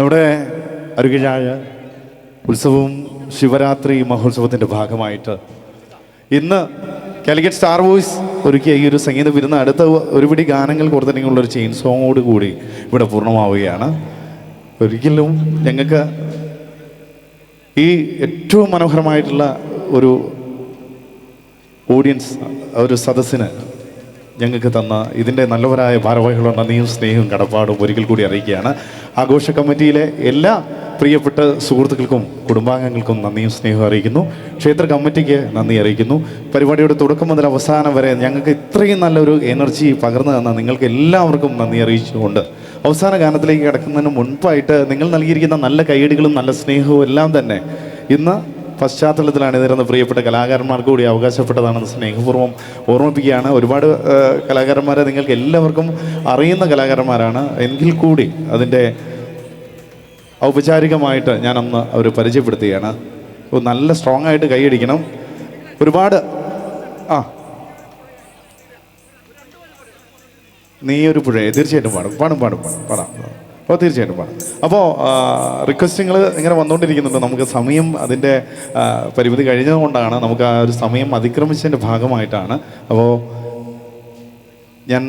നമ്മുടെ അരുകിഴാഴ ഉത്സവവും ശിവരാത്രി മഹോത്സവത്തിന്റെ ഭാഗമായിട്ട് ഇന്ന് കാലിക്കറ്റ് സ്റ്റാർ വോയിസ് ഒരുക്കിയ ഈ ഒരു സംഗീത വിരുന്ന് അടുത്ത ഒരുപിടി ഗാനങ്ങൾ കൊടുത്തിട്ടുള്ള ഒരു ചെയിൻ സോങ്ങോട് കൂടി ഇവിടെ പൂർണമാവുകയാണ്. ഒരിക്കലും ഞങ്ങൾക്ക് ഈ ഏറ്റവും മനോഹരമായിട്ടുള്ള ഒരു ഓഡിയൻസ് ഒരു സദസ്സിന് ഞങ്ങൾക്ക് തന്ന ഇതിന്റെ നല്ലവരായ ഭാരവാഹികളുടെ നന്ദിയും സ്നേഹവും കടപ്പാടും ഒരിക്കൽ കൂടി അറിയിക്കുകയാണ്. ആഘോഷ കമ്മിറ്റിയിലെ എല്ലാ പ്രിയപ്പെട്ട സുഹൃത്തുക്കൾക്കും കുടുംബാംഗങ്ങൾക്കും നന്ദിയും സ്നേഹവും അറിയിക്കുന്നു. ക്ഷേത്ര കമ്മിറ്റിക്ക് നന്ദി അറിയിക്കുന്നു. പരിപാടിയുടെ തുടക്കം മുതൽ അവസാനം വരെ ഞങ്ങൾക്ക് ഇത്രയും നല്ലൊരു എനർജി പകർന്നു തന്ന നിങ്ങൾക്ക് എല്ലാവർക്കും നന്ദി അറിയിച്ചുകൊണ്ട് അവസാന ഗാനത്തിലേക്ക് കിടക്കുന്നതിന് മുൻപായിട്ട് നിങ്ങൾ നൽകിയിരിക്കുന്ന നല്ല കൈയടികളും നല്ല സ്നേഹവും എല്ലാം തന്നെ ഇന്ന് പശ്ചാത്തലത്തിലാണ് ഇതിരുന്ന പ്രിയപ്പെട്ട കലാകാരന്മാർക്ക് കൂടി അവകാശപ്പെട്ടതാണെന്ന് സ്നേഹപൂർവം ഓർമ്മിപ്പിക്കുകയാണ്. ഒരുപാട് കലാകാരന്മാരെ നിങ്ങൾക്ക് എല്ലാവർക്കും അറിയുന്ന കലാകാരന്മാരാണ്. എങ്കിൽ കൂടി അതിന്റെ ഔപചാരികമായിട്ട് ഞാൻ അന്ന് അവർ പരിചയപ്പെടുത്തുകയാണ് നല്ല സ്ട്രോങ് ആയിട്ട് കൈയടിക്കണം ഒരുപാട് ആ. നീ ഒരു പുഴ തീർച്ചയായിട്ടും പാടും പാടും. പാടും പാടാം. അപ്പോൾ തീർച്ചയായിട്ടും പാടാം. അപ്പോൾ റിക്വസ്റ്റുകൾ ഇങ്ങനെ വന്നുകൊണ്ടിരിക്കുന്നുണ്ട് നമുക്ക് സമയം അതിന്റെ പരിമിതി കഴിഞ്ഞതുകൊണ്ടാണ് നമുക്ക് ആ ഒരു സമയം അതിക്രമിച്ചതിന്റെ ഭാഗമായിട്ടാണ്. അപ്പോൾ ഞാൻ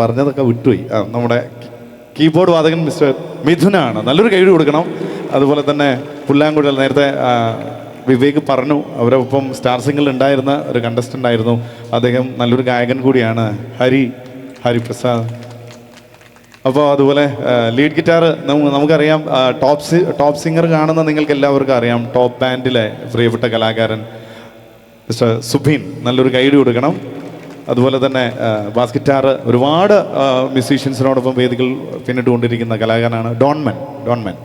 പറഞ്ഞതൊക്കെ വിട്ടുപോയി. നമ്മുടെ കീബോർഡ് വാദകൻ മിസ്റ്റർ മിഥുനാണ്. നല്ലൊരു കൈയ്യടി കൊടുക്കണം. അതുപോലെ തന്നെ പുല്ലാങ്കുഴൽ നേരത്തെ വിവേക് പറഞ്ഞു. അവരൊപ്പം സ്റ്റാർ സിംഗിൽ ഉണ്ടായിരുന്ന ഒരു കണ്ടസ്റ്റന്റ് ആയിരുന്നു. അദ്ദേഹം നല്ലൊരു ഗായകൻ കൂടിയാണ്. ഹരി ഹരിപ്രസാദ്. അപ്പോൾ അതുപോലെ ലീഡ് ഗിറ്റാർ നമുക്കറിയാം ടോപ്പ് ടോപ്പ് സിംഗർ കാണുന്ന നിങ്ങൾക്ക് എല്ലാവർക്കും അറിയാം. ടോപ്പ് ബാൻഡിലെ പ്രിയപ്പെട്ട കലാകാരൻ മിസ്റ്റർ സുബീൻ നല്ലൊരു ഗൈഡ് കൊടുക്കണം. അതുപോലെ തന്നെ ബാസ് ഗിറ്റാർ ഒരുപാട് മ്യൂസീഷ്യൻസിനോടൊപ്പം വേദികൾ പിന്നിട്ടുകൊണ്ടിരിക്കുന്ന കലാകാരനാണ് ഡോൺമൻ ഡോൺമൻ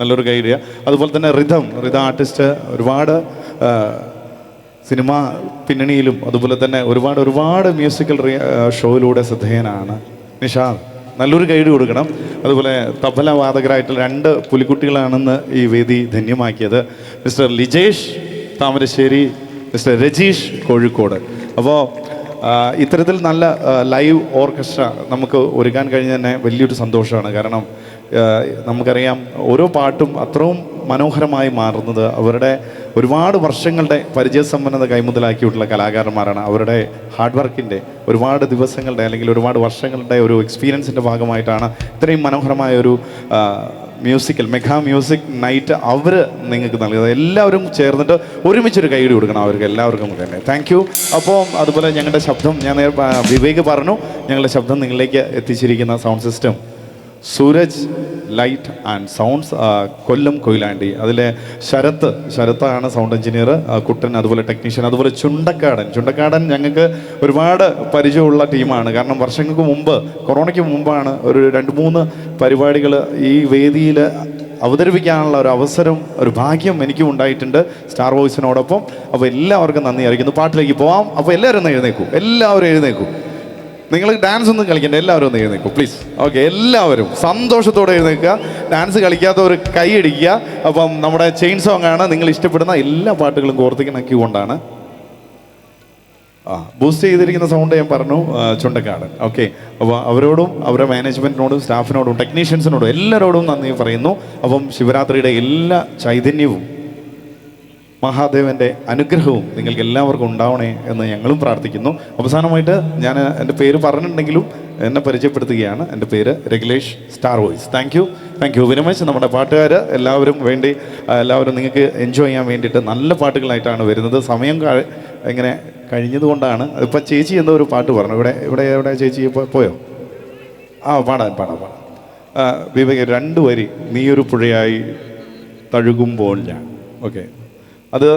നല്ലൊരു ഗൈഡ് അതുപോലെ തന്നെ റിഥം റിത ആർട്ടിസ്റ്റ് ഒരുപാട് സിനിമ പിന്നണിയിലും അതുപോലെ തന്നെ ഒരുപാട് ഒരുപാട് മ്യൂസിക്കൽ ഷോയിലൂടെ ശ്രദ്ധേയനാണ് നിഷാദ്. നല്ലൊരു ഗൈഡ് കൊടുക്കണം. അതുപോലെ തബല വാദകരായിട്ടുള്ള രണ്ട് പുലിക്കുട്ടികളാണെന്ന് ഈ വേദി ധന്യമാക്കിയത് മിസ്റ്റർ ലിജേഷ് താമരശ്ശേരി മിസ്റ്റർ രജീഷ് കോഴിക്കോട്. അപ്പോൾ ഇത്തരത്തിൽ നല്ല ലൈവ് ഓർക്കസ്ട്ര നമുക്ക് ഒരുക്കാൻ കഴിഞ്ഞ തന്നെ വലിയൊരു സന്തോഷമാണ്. കാരണം നമുക്കറിയാം ഓരോ പാട്ടും അത്രയും മനോഹരമായി മാറുന്നത് അവരുടെ ഒരുപാട് വർഷങ്ങളുടെ പരിചയസമ്പന്നത കൈമുതലാക്കിയിട്ടുള്ള കലാകാരന്മാരാണ് അവരുടെ ഹാർഡ് വർക്കിന്റെ ഒരുപാട് ദിവസങ്ങളുടെ അല്ലെങ്കിൽ ഒരുപാട് വർഷങ്ങളുടെ ഒരു എക്സ്പീരിയൻസിന്റെ ഭാഗമായിട്ടാണ് ഇത്രയും മനോഹരമായ ഒരു മ്യൂസിക്കൽ മെഗാ മ്യൂസിക് നൈറ്റ് അവർ നിങ്ങൾക്ക് നൽകുന്നത് എല്ലാവരും ചേർന്നിട്ട് ഒരുമിച്ചൊരു കൈയ്യടി കൊടുക്കണം അവർക്ക് എല്ലാവർക്കും തന്നെ. താങ്ക് യു അപ്പോൾ അതുപോലെ ഞങ്ങളുടെ ശബ്ദം ഞാൻ വിവേക് പറഞ്ഞു. ഞങ്ങളുടെ ശബ്ദം നിങ്ങളിലേക്ക് എത്തിച്ചിരിക്കുന്ന sound system Sooraj light and sounds Kollam Koyilandy. അതിലെ ശരത്ത് ശരത്താണ് സൗണ്ട് എഞ്ചിനീയർ കുട്ടൻ അതുപോലെ ടെക്നീഷ്യൻ അതുപോലെ ചുണ്ടക്കാടൻ. ചുണ്ടക്കാടൻ ഞങ്ങൾക്ക് ഒരുപാട് പരിചയമുള്ള ടീമാണ്. കാരണം വർഷങ്ങൾക്ക് മുമ്പ് കൊറോണയ്ക്ക് മുമ്പാണ് ഒരു രണ്ട് മൂന്ന് പരിപാടികൾ ഈ വേദിയിൽ അവതരിപ്പിക്കാനുള്ള ഒരു അവസരം ഒരു ഭാഗ്യം എനിക്കും ഉണ്ടായിട്ടുണ്ട് സ്റ്റാർ വോയിസിനോടൊപ്പം. അപ്പോൾ എല്ലാവർക്കും നന്ദി അറിയിക്കുന്നു. പാട്ടിലേക്ക് പോവാം. അപ്പോൾ എല്ലാവരും എഴുന്നേക്കും എല്ലാവരും എഴുന്നേക്കൂ നിങ്ങൾ ഡാൻസ് ഒന്നും കളിക്കണ്ട എല്ലാവരും ഒന്ന് എഴുന്നേക്കും പ്ലീസ് ഓക്കെ എല്ലാവരും സന്തോഷത്തോടെ എഴുന്നേൽക്കുക. ഡാൻസ് കളിക്കാത്തവർ കൈയടിക്കുക അപ്പം നമ്മുടെ ചെയിൻ സോങ് ആണ് നിങ്ങൾ ഇഷ്ടപ്പെടുന്ന എല്ലാ പാട്ടുകളും കോർത്തിക്കണക്കിക്കൊണ്ടാണ് ആ ബൂസ്റ്റ് ചെയ്തിരിക്കുന്ന സൗണ്ട് ഞാൻ പറഞ്ഞു ചുണ്ടക്കാട് ഓക്കെ അപ്പോൾ അവരോടും അവരുടെ മാനേജ്മെന്റിനോടും സ്റ്റാഫിനോടും ടെക്നീഷ്യൻസിനോടും എല്ലാവരോടും നന്ദി പറയുന്നു. അപ്പം ശിവരാത്രിയുടെ എല്ലാ ചൈതന്യവും മഹാദേവന്റെ അനുഗ്രഹവും നിങ്ങൾക്ക് എല്ലാവർക്കും ഉണ്ടാവണേ എന്ന് ഞങ്ങളും പ്രാർത്ഥിക്കുന്നു. അവസാനമായിട്ട് ഞാൻ എന്റെ പേര് പറഞ്ഞിട്ടുണ്ടെങ്കിലും എന്നെ പരിചയപ്പെടുത്തുകയാണ്. എന്റെ പേര് Ragilesh star voice. Thank you thank you very much നമ്മുടെ പാട്ടുകാർ എല്ലാവരും വേണ്ടി എല്ലാവരും നിങ്ങൾക്ക് എൻജോയ് ചെയ്യാൻ വേണ്ടിയിട്ട് നല്ല പാട്ടുകളായിട്ടാണ് വരുന്നത്. സമയം ഇങ്ങനെ കഴിഞ്ഞതുകൊണ്ടാണ്. ഇപ്പം ചേച്ചി എന്തോ ഒരു പാട്ട് പറഞ്ഞു. ഇവിടെ ഇവിടെ എവിടെ ചേച്ചി പോയോ? ആ പാടാൻ പാടാം പാടാം വിവേക് രണ്ട് വരി നീയൊരു പുഴയായി തഴുകുമ്പോൾ ഞാൻ. ഓക്കെ അത്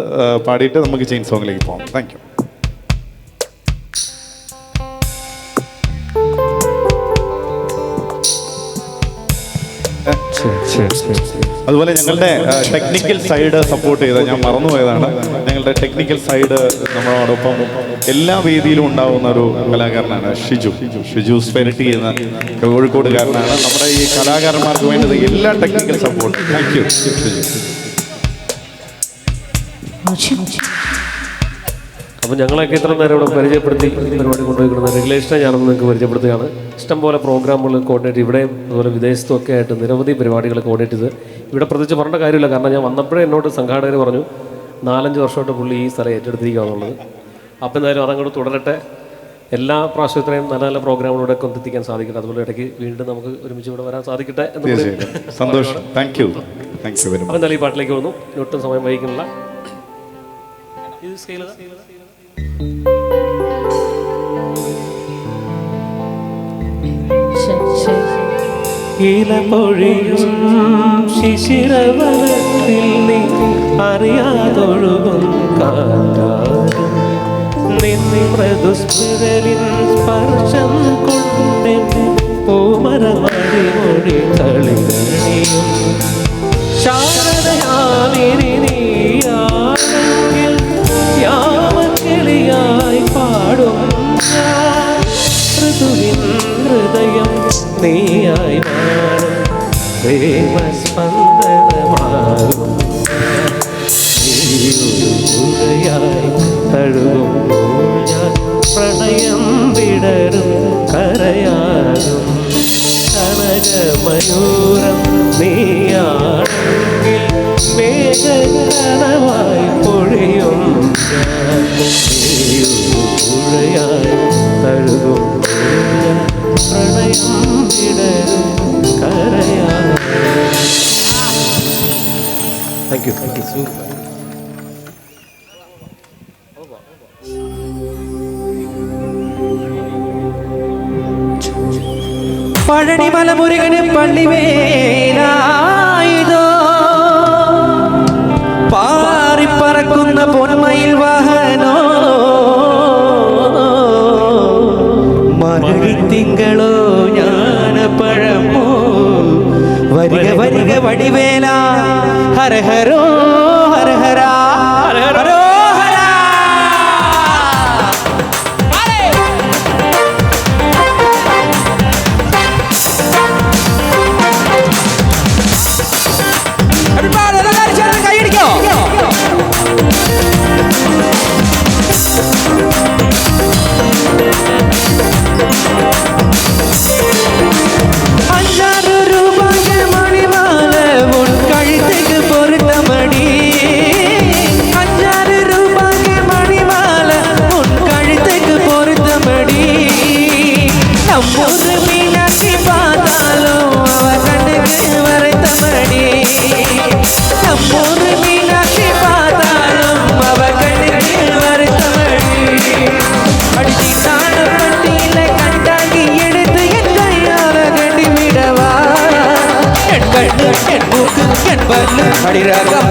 പാടിയിട്ട് നമുക്ക് ചെയിൻ സോങ്ങിലേക്ക് പോകാം. താങ്ക് യു അതുപോലെ ഞങ്ങളുടെ ടെക്നിക്കൽ സൈഡ് സപ്പോർട്ട് ചെയ്ത ഞാൻ മറന്നുപോയതാണ്. ഞങ്ങളുടെ ടെക്നിക്കൽ സൈഡ് നമ്മളോടൊപ്പം എല്ലാ വേദിയിലും ഉണ്ടാവുന്ന ഒരു കലാകാരനാണ് ഷിജു. ഷിജു സ്പെരിറ്റി എന്ന കോഴിക്കോടുകാരനാണ്. നമ്മുടെ ഈ കലാകാരന്മാർക്ക് വേണ്ടത് എല്ലാ technical support thank you Shiju. അപ്പം ഞങ്ങളൊക്കെ ഇത്ര നേരം ഇവിടെ പരിചയപ്പെടുത്തി പരിപാടി കൊണ്ടുപോയിക്കുന്ന റെഗുലേഷനെ ഞാനൊന്ന് നിങ്ങൾക്ക് പരിചയപ്പെടുത്തുകയാണ്. ഇഷ്ടംപോലെ പ്രോഗ്രാമുകൾ കോർഡിനേറ്റ് ഇവിടെയും അതുപോലെ വിദേശത്തും ഒക്കെ ആയിട്ട് നിരവധി പരിപാടികൾ കോർഡിനേറ്റ് ചെയ്ത് ഇവിടെ പ്രത്യേകിച്ച് പറഞ്ഞ കാര്യമില്ല. കാരണം ഞാൻ വന്നപ്പോഴേ എന്നോട് സംഘാടകർ പറഞ്ഞു നാലഞ്ച് വർഷമായിട്ട് പുള്ളി ഈ സ്ഥലം ഏറ്റെടുത്തിരിക്കുകയാണുള്ളത് അപ്പം എന്തായാലും അതങ്ങോട്ട് തുടരട്ടെ. എല്ലാ പ്രാവശ്യത്തിനെയും ഇത്രയും നല്ല നല്ല പ്രോഗ്രാമുകളൂടെ കൊണ്ടെത്തിക്കാൻ സാധിക്കട്ടെ. അതുപോലെ ഇടയ്ക്ക് വീണ്ടും നമുക്ക് ഒരുമിച്ച് ഇവിടെ വരാൻ സാധിക്കട്ടെ സന്തോഷം. Thank you thank you very അപ്പം എന്തായാലും ഈ പാട്ടിലേക്ക് വന്നു. ഒട്ടും സമയം വൈകുന്നില്ല ഇത് സ്കെയിൽ ഇലപൊഴിയും ശിശിരവനത്തിൽ നീ അറിയാതൊഴുകും കാറ്റാരും നിന്നി മൃദുസ്മൃതലിൻ സ്പർശം കൊണ്ടെന്നെ പൂമരമടി മൊഴി കളികളിയും പ്രേമസ്പന്ദനമാകും നീയൊരുപുഴയായി തഴുകുമ്പോൾ ഞാൻ പ്രണയം വിടരും കരയാകും കനകമയൂരം നീയാണെങ്കിൽ മേഘകനവായി പൊഴിയും പുഴയായി തഴുകും പ്രണയം വിടരും thank you thank you Pazhanimala മുരുകന് அடிரகம்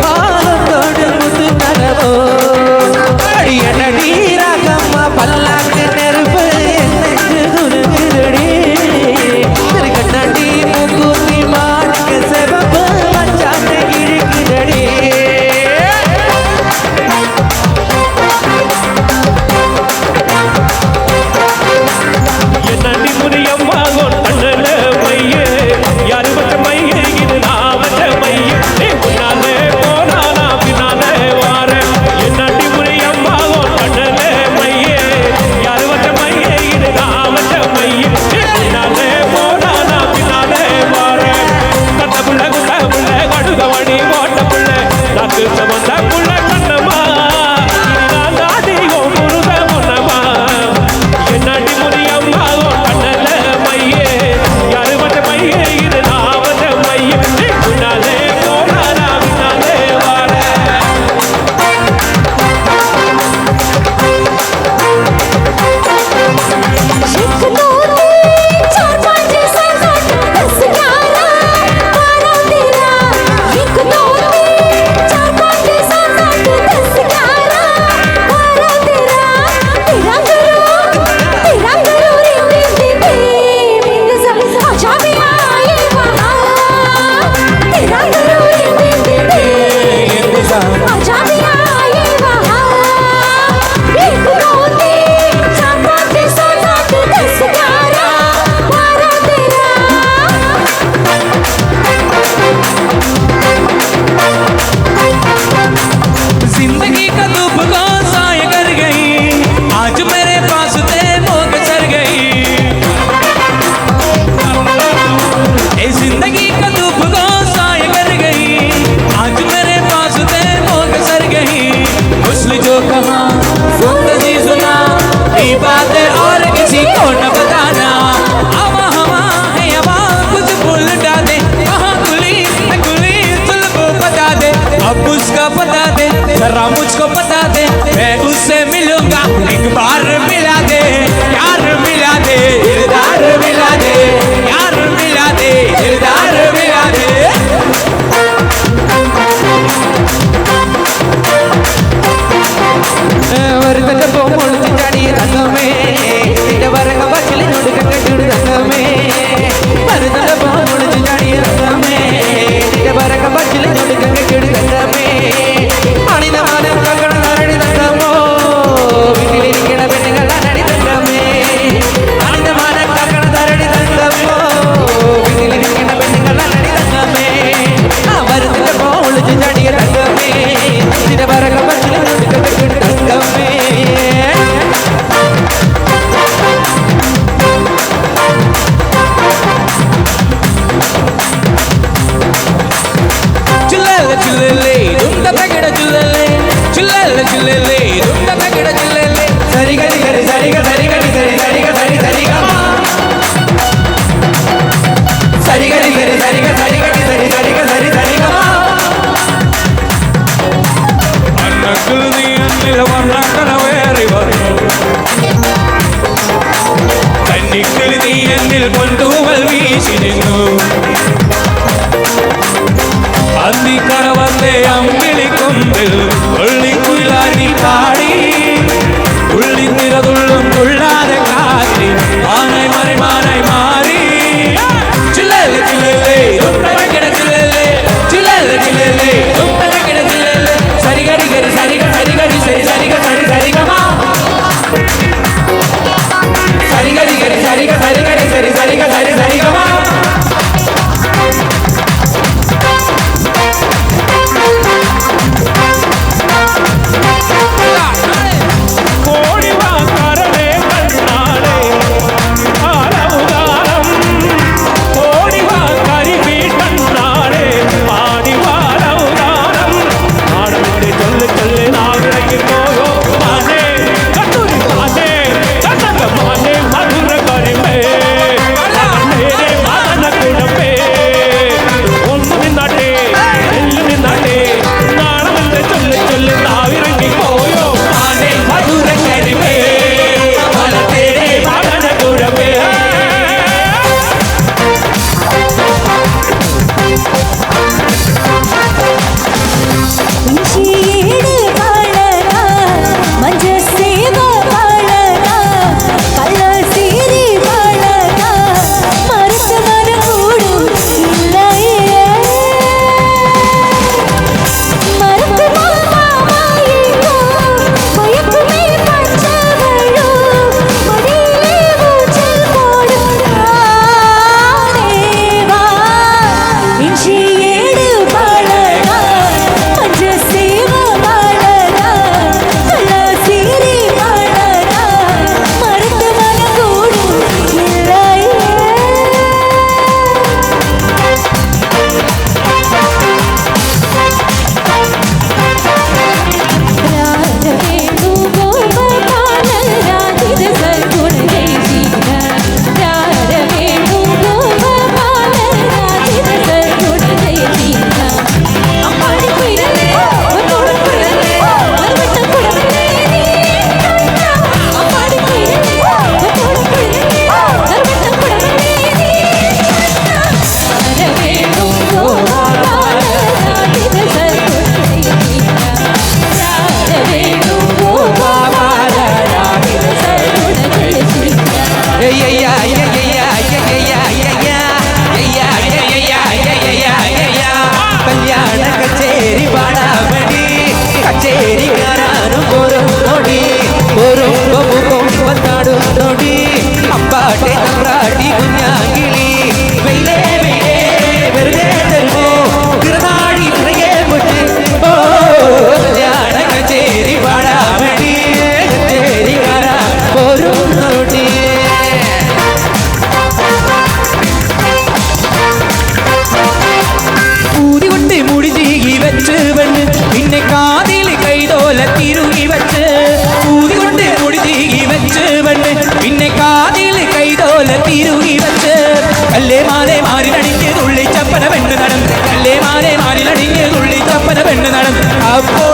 amor.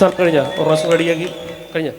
സാധനം കഴിഞ്ഞ? ഒരു പ്രാവശ്യം റെഡിയാക്കി കഴിഞ്ഞ?